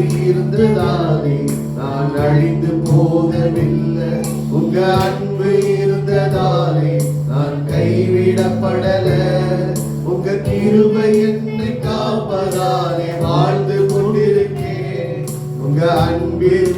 இருந்ததாலே நான் அழிந்து போகவில்லை. உங்க அன்பு இருந்ததாலே நான் கைவிடப்படல. உங்க கிருபை என்று காப்பதாலே வாழ்ந்து கொண்டிருக்கேன். உங்க அன்பில்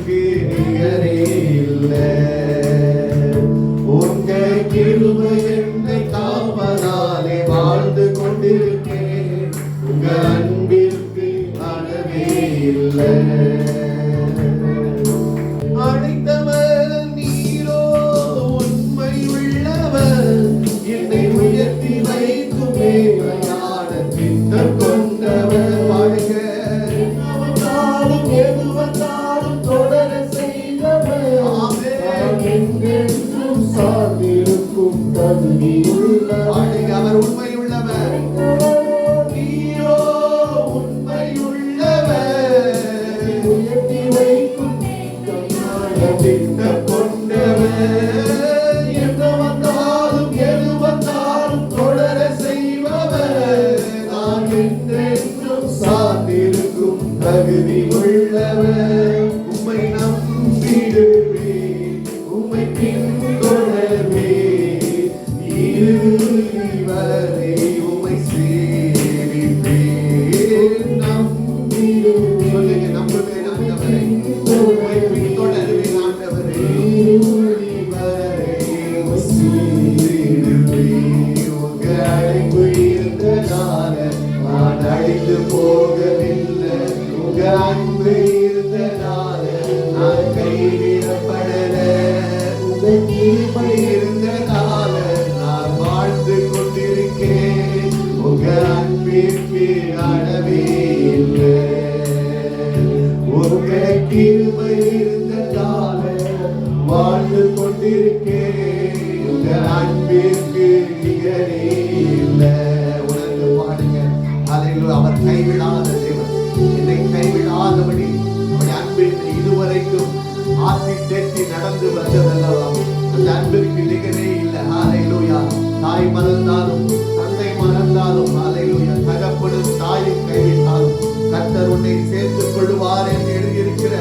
தேற்றி நடந்து வந்ததல்லவா அந்த அன்பிற்கு நிகரே இல்லை. ஆலையிலூயா தாய் மறந்தாலும் தந்தை மறந்தாலும் ஆலையிலூயா தகப்படும் தாயின் கைவிட்டாலும் கர்த்தர் உன்னை சேர்த்துக் கொள்வார் என்று எழுதியிருக்கிற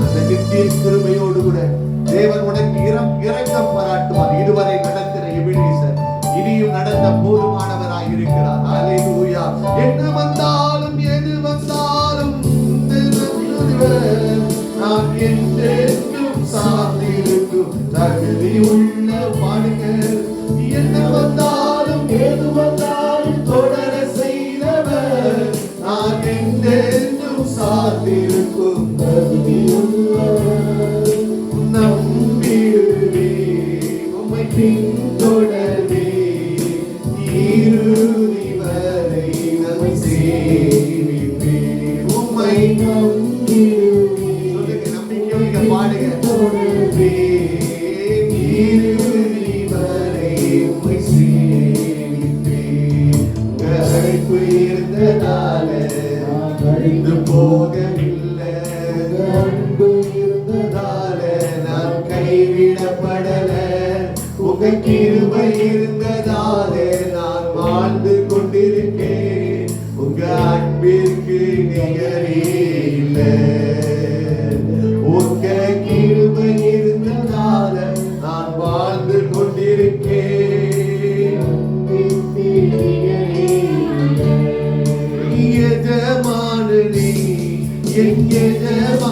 அந்த நித்திய திருமையோடு கூட தேவன் உனக்கு இரம் இறக்கம் பாராட்டுவார். இதுவரை நடக்கிற எபினேசர் இனியும் நடந்த போதுமானவராய் இருக்கிறார் ஆலையிலூயா என்ன வந்தார் Senhor. Yeah,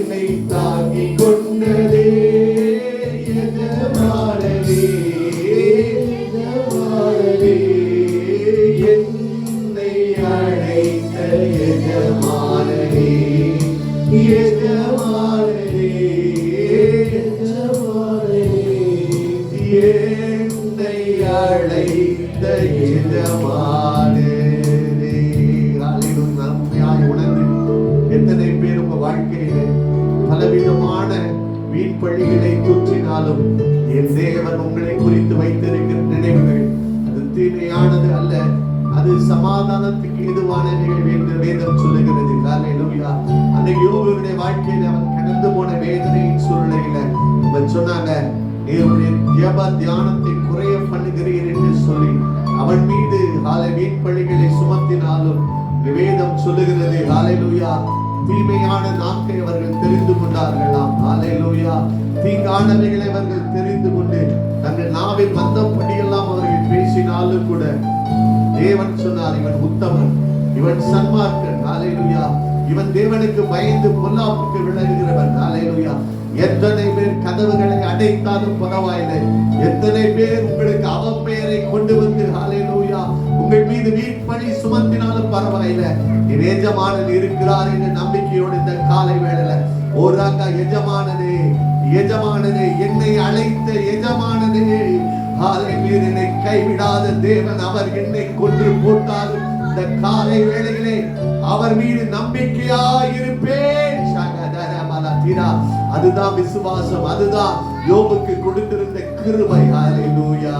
என்னை அழைத்த எஜமானே ஹalleluya. உண்மையாய் உணர்ந்து எத்தனை பேர் உங்க வாழ்க்கையில பலவிதமான வீண் பழிகளை தூற்றினாலும் என் தேவன் உங்களை குறித்து வைத்திருக்கிற நினைவுகள். அது தீமையானது அல்ல. அது சமாதானத்துக்கு ஏதுவானவைகள் என்று வேதம் சொல்லுகிறது. ஹalleluya. அந்த யோபுடைய வாழ்க்கையில அவன் கடந்து போன வேதனையின் சூழ்நிலையில அவன் சொன்னாங்க தேவனுடைய ஜெப தியானத்தை குறைய பண்ணுகிறீர் என்று சொல்லி அவன் மீது காலை வீண் சுமத்தினாலும் வேதம் சொல்லுகிறது. ஹalleluya. தீமையான நாக்கை அவர்கள் தெரிந்து கொண்டார்களாம் ஹalleluya. தீங்கானவைகளை அவர்கள் தெரிந்து கொண்டு தங்கள் நாவை வந்தபடியெல்லாம் அவர்கள் பேசினாலும் கூட தேவன் சொன்னார் இவன் உத்தமன் இவன் சன்மார்க்கன். ஹalleluya. இவன் தேவனுக்கு பயந்து பொல்லாப்புக்கு விளங்குகிறவன் ஹalleluya. எத்தனை பேர் கதவுகளை அடைத்தாலும் பரவாயில்லை. எத்தனை பேர் உங்களுக்கு அவப்பெயரை கொண்டு வந்து ஹாலேலூயா உங்கள் மீது வீட்பணி சுமத்தினாலும் பரவாயில்லை. என் எஜமானன் இருக்கிறார் என்ற நம்பிக்கையோடு இந்த காலை வேளையில ஓராக்கா எஜமானனே எஜமானனே என்னை அழைத்த எஜமானனே மீது என்னை கைவிடாத தேவன் அவர் என்னை கொன்று போட்டாலும் இந்த காலை வேளையிலே அவர் மீது நம்பிக்கையாயிருப்பேன் இருப்பேன். செய்கிறார் அதுதான் விசுவாசம். அதுதான் யோபுக்கு கொடுத்திருந்த கிருபை. ஹalleluya.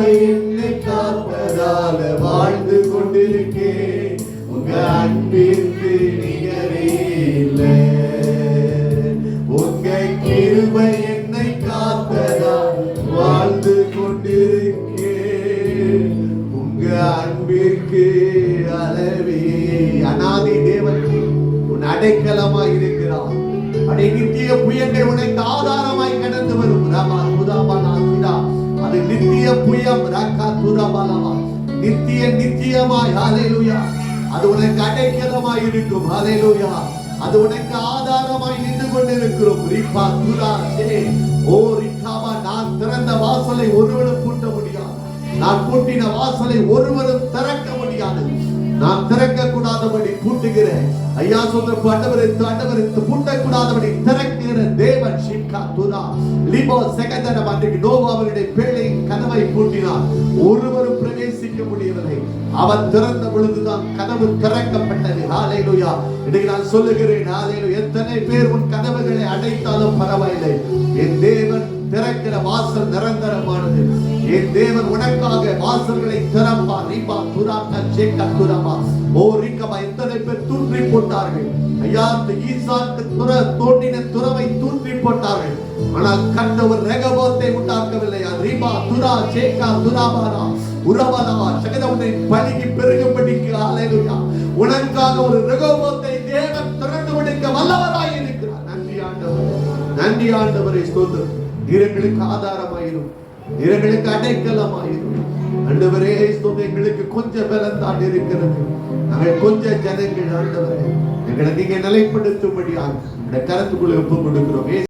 கிருபை என்னை காப்பதால வாழ்ந்து கொண்டிருக்கேன். உங்க அன்பிற்கு நிகரே இல்லை. உங்க கிருபை என்னை காப்பதால் வாழ்ந்து கொண்டிருக்கேன். உங்க அன்பிற்கு அளவே. அனாதி தேவன் உன் அடைக்கலமாய் இருக்கிறான் அடை நித்திய புயலை உனக்கு ஆதரவு நித்திய ரக்கா துதாபலவா நித்திய நித்தியமாய் ஹalleluya அது உனக்கு அடைக்கலமாய் இருக்கும் ஹalleluya அது உனக்கு ஆதாரமாய் நின்று கொண்டிருக்கிறோம் ரிப்பா துரா சே ஓ ரிக்காவா நான் திறந்த வாசலை ஒருவரும் பூட்ட முடியாது நான் பூட்டின வாசலை ஒருவரும் திறக்க முடியாது நான் திறக்க கூடாதபடி பூட்டுகிறேன். ஐயா சொல்ற அட்டவரித்து கூட்டக் கூடாதபடி திறக்கிற தேவன் ஷிக்கா துதா லிபோ செகந்தன அன்றைக்கு நோவாவுடைய பேழை கதவை பூட்டினார். ஒருவரும் பிரவேசிக்க முடியவில்லை. அவன் திறந்த பொழுதுதான் கதவு திறக்கப்பட்டது. ஹalleluya. இன்னைக்கு நான் சொல்லுகிறேன் ஹalleluya. எத்தனை பேர் உன் கதவுகளை அடைத்தாலும் பரவாயில்லை. என் தேவன் திறக்கிற வாசல் நிரந்தரமானது. என் தேவன் உனக்காக வாசல்களை திறப்பார். ரீபா துராக்கா ஜேக்கா துராமா ஓ ரீக்கமா எத்தனை பேர் தூற்றி போட்டார்கள்? ஐயா இந்த ஈசாக்கு துற தோண்டின துறவை தூற்றி போட்டார்கள். ஆனால் கண்டவர் ரெகபோத்தை உண்டாக்கவில்லை ரீபா துரா ஜேக்கா துராமாரா உறவலா சகத உன்னை பழுகி பெருகும்படிக்கு அலையா உனக்காக ஒரு ரெகபோத்தை தேவன் திறந்து விடுக்க வல்லவராய் இருக்கிறார். நன்றி ஆண்டவர். நன்றி ஆண்டவரை ஸ்தோத்திரம். இரங்களுக்கு ஆதாரமாயிரும். இரங்களுக்கு அடைக்கலமாயிரும். ஆண்டவரே ஸ்தோத்திரம் எங்களுக்கு கொஞ்சம் பலம் தான் இருக்கிறது. நாங்கள் கொஞ்சம் ஜனங்கள் ஆண்டவரே. எங்களை நீங்க நிலைப்படுத்தும்படியாக இந்த கருத்துக்குள்ள ஒப்பு கொடுக்கிறோம்.